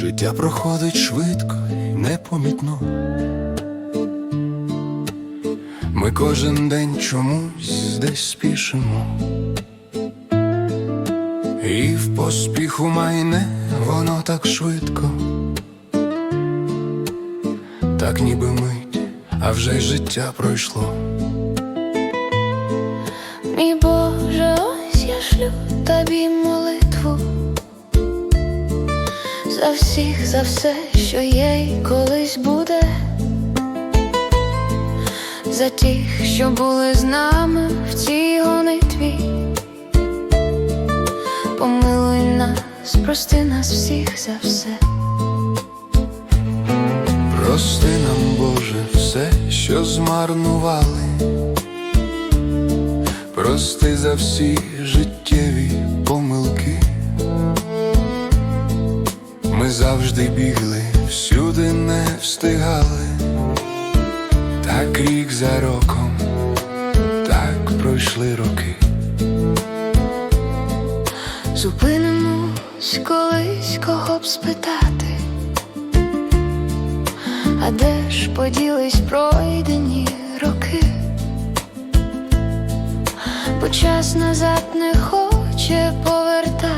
Життя проходить швидко й непомітно. Ми кожен день чомусь десь спішимо. І в поспіху майне воно так швидко, так ніби мить, а вже й життя пройшло. Мій Боже, ось я шлю тобі молитву за всіх, за все, що є і колись буде, за тих, що були з нами в цій гонитві. Помилуй нас, прости нас всіх за все. Прости нам, Боже, все, що змарнували. Прости за всі життєві Завжди бігли, всюди не встигали. Так рік за роком, так пройшли роки. Зупинимось колись кого б спитати, а де ж поділись пройдені роки, бо час назад не хоче повертатись,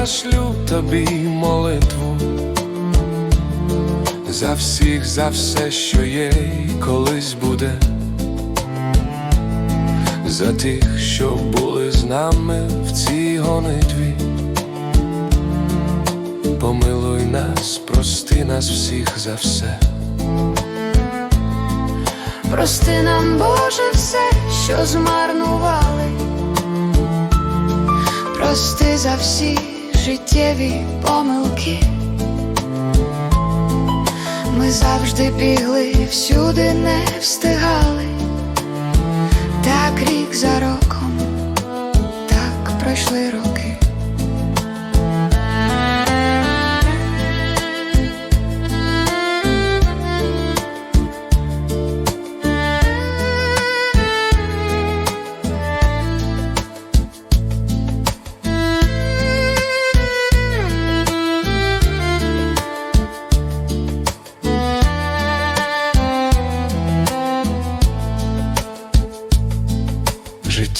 я шлю тобі молитву за всіх, за все, що є і колись буде, за тих, що були з нами в цій гонитві. Помилуй нас, прости нас всіх за все. Прости нам, Боже, все, що змарнували. Прости за всі життєві помилки. Ми завжди бігли, всюди не встигали. Так рік за роком, так пройшли роки.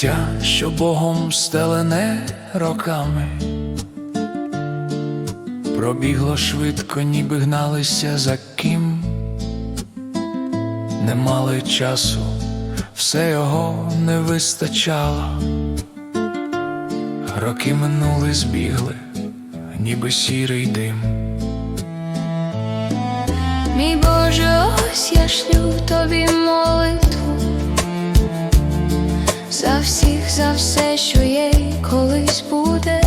Життя, що Богом стелене роками, пробігло швидко, ніби гналися за ким, не мали часу, все його не вистачало, роки минули, збігли, ніби сірий дим. Мій Боже, ось я шлю тобі молитву за всіх, за все, що є колись буде,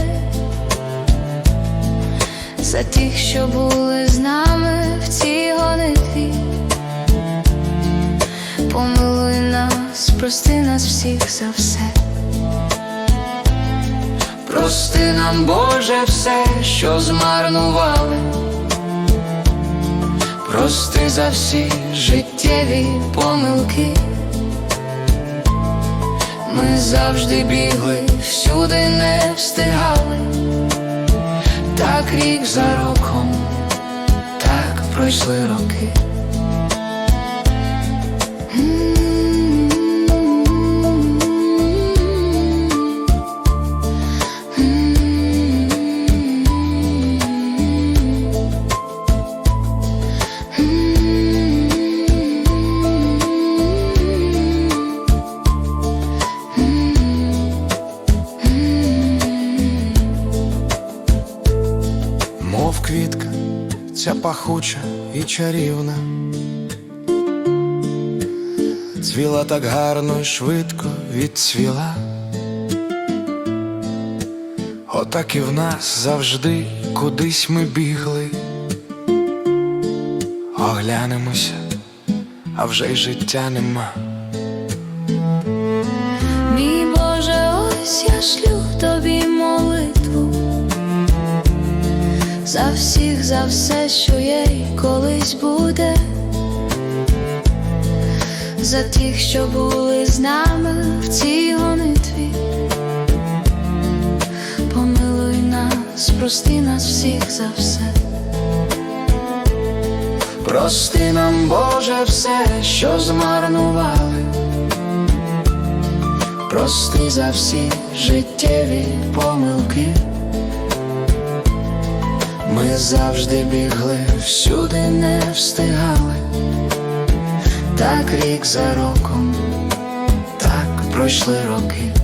за тих, що були з нами в цій гонитві. Помилуй нас, прости нас всіх за все. Прости нам, Боже, все, що змарнували. Прости за всі життєві помилки. Ми завжди бігли, всюди не встигали. Так рік за роком, так пройшли роки. Квітка, ця пахуча і чарівна, цвіла так гарно і швидко відцвіла. Отак і в нас завжди кудись ми бігли. Оглянемося, а вже й життя нема. За всіх, за все, що є і колись буде, за тих, що були з нами в цій гонитві. Помилуй нас, прости нас всіх за все. Прости нам, Боже, все, що змарнували. Прости за всі життєві помилки. Ми завжди бігли, всюди не встигали. Так рік за роком, так пройшли роки.